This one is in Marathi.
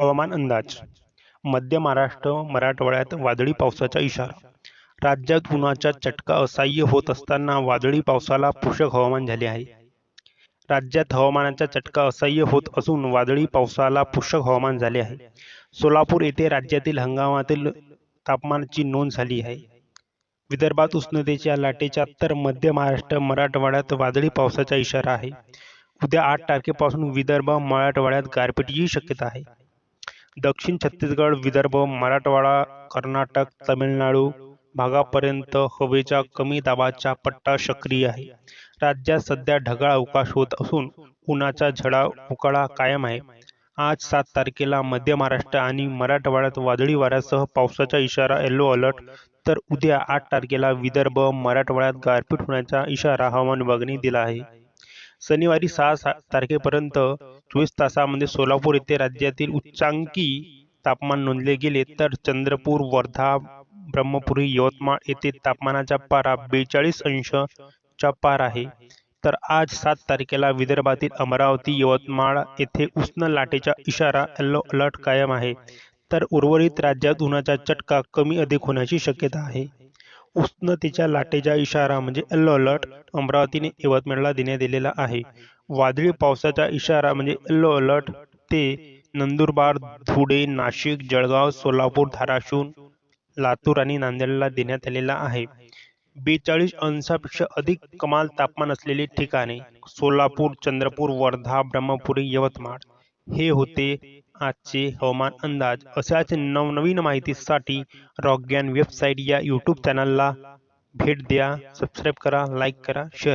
हवामान अंदाज. मध्य महाराष्ट्र मराठवाड्यात वादळी पावसाचा इशारा. राज्यात उन्हाचा चटका असह्य होत असताना वादळी पावसाला पोषक हवामान झाले आहे. राज्यात हवामानाचा चटका असह्य होत असून वादळी पावसाला पोषक हवामान झाले आहे. सोलापूर येथे राज्यातील हंगामातील तापमानाची नोंद झाली आहे. विदर्भात उष्णतेच्या लाटेच्या तर मध्य महाराष्ट्र मराठवाड्यात वादळी पावसाचा इशारा आहे. उद्या आठ तारखेपासून विदर्भ मराठवाड्यात गारपिटीची शक्यता आहे. दक्षिण छत्तीसगड विदर्भ मराठवाडा कर्नाटक तमिळनाडू भागापर्यंत हवेचा कमी दाबाचा पट्टा सक्रिय आहे. राज्यात सध्या ढगाळ अवकाश होत असून उन्हाचा झडा उकाळा कायम आहे. आज सात तारखेला मध्य महाराष्ट्र आणि मराठवाड्यात वादळी वाऱ्यासह पावसाचा इशारा येलो अलर्ट तर उद्या आठ तारखेला विदर्भ मराठवाड्यात गारपीट होण्याचा इशारा हवामान विभागाने दिला आहे. शनिवारी सहा तारखेपर्यंत चोवीस तासामध्ये सोलापूर येथे राज्यातील उच्चांकी तापमान नोंदले गेले तर चंद्रपूर वर्धा ब्रह्मपुरी यवतमाळ येथे तापमानाचा पारा बेचाळीस अंशच्या पार आहे. तर आज सात तारखेला विदर्भातील अमरावती यवतमाळ येथे उष्ण लाटेचा इशारा येलो अलर्ट कायम आहे. तर उर्वरित राज्यात उन्हाचा चटका कमी अधिक होण्याची शक्यता आहे. उष्णतेच्या लाटेचा इशारा म्हणजे येल्लो अलर्ट अमरावतीने यवतमाळला देण्यात दिलेला आहे. वादळी पावसाचा इशारा म्हणजे येल्लो अलर्ट ते नंदुरबार धुळे नाशिक जळगाव सोलापूर धाराशिव लातूर आणि नांदेडला देण्यात आलेला आहे. बेचाळीस अंशापेक्षा अधिक कमाल तापमान असलेली ठिकाणे सोलापूर चंद्रपूर वर्धा ब्रह्मपुरी यवतमाळ हे होते आजचे हवामान अंदाज अशाच नवनवीन माहितीसाठी रॉकगॅन वेबसाईट या यूट्यूब चॅनलला भेट द्या. सबस्क्राईब करा लाईक करा शेअर